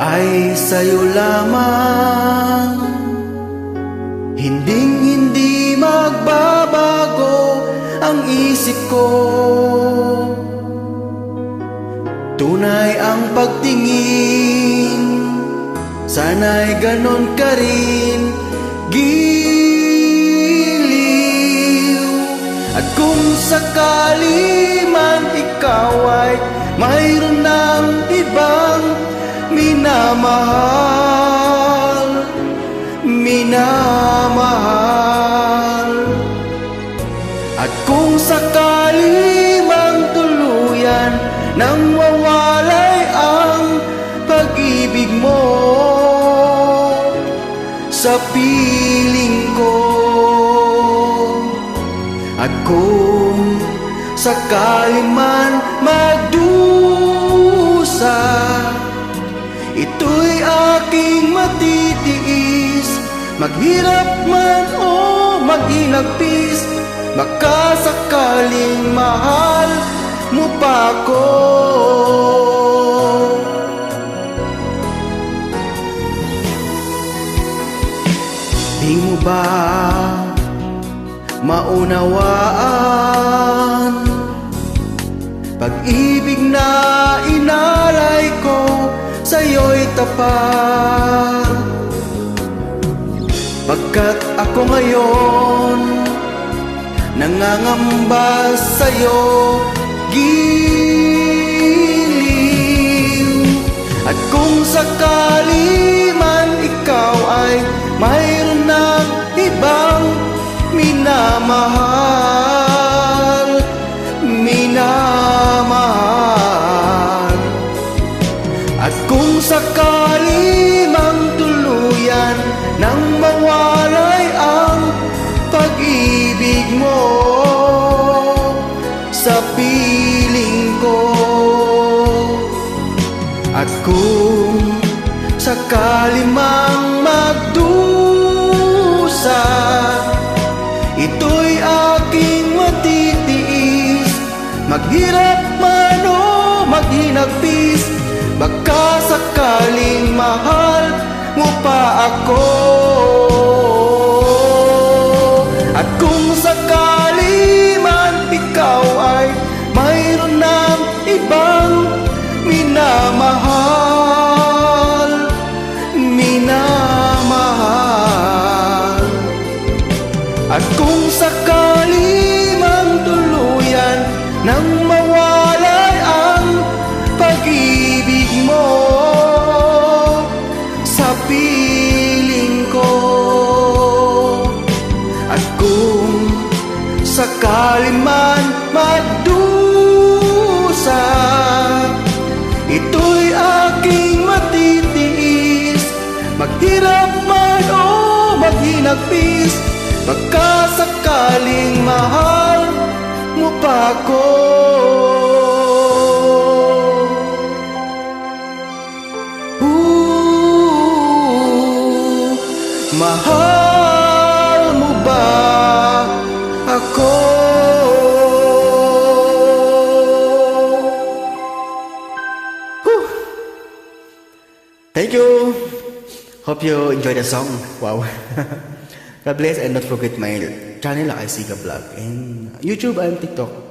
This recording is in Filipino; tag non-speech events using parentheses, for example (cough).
ay sa'yo lamang. Hinding hindi magbabago ang isip ko. Tunay ang pagtingin Sana'y ganon ka rin Giliw. At kung sakali man ikaw ay Mayroon minamahal Minamahal. At kung sakali mang tuluyan Nang mawalay ang pag-ibig mo Sa piling ko. At kung sakali man magdusa Maghirap man o maginagpis Baka sakaling mahal mo pa ako. Di mo ba maunawaan? Pag-ibig na inalay ko sa'yo'y tapat Pagkat ako ngayon Nangangamba sa'yo Giliw. At kung sakali man ikaw ay Mayroon ng ibang minamahal Minamahal. At kung sakali mang tuluyan Nang mawalay Maghirap man o maghinagpis Baka sakaling mahal mo pa ako. At kung sakali man magdusa Ito'y aking matitiis Maghirap man o maghinagpis Baka sakaling mahal mo pa ako Ooh, Mahal mo ba ako? Thank you. Hope you enjoy the song. Wow. (laughs) God bless and don't forget my channel I Siga Vlog and YouTube and TikTok.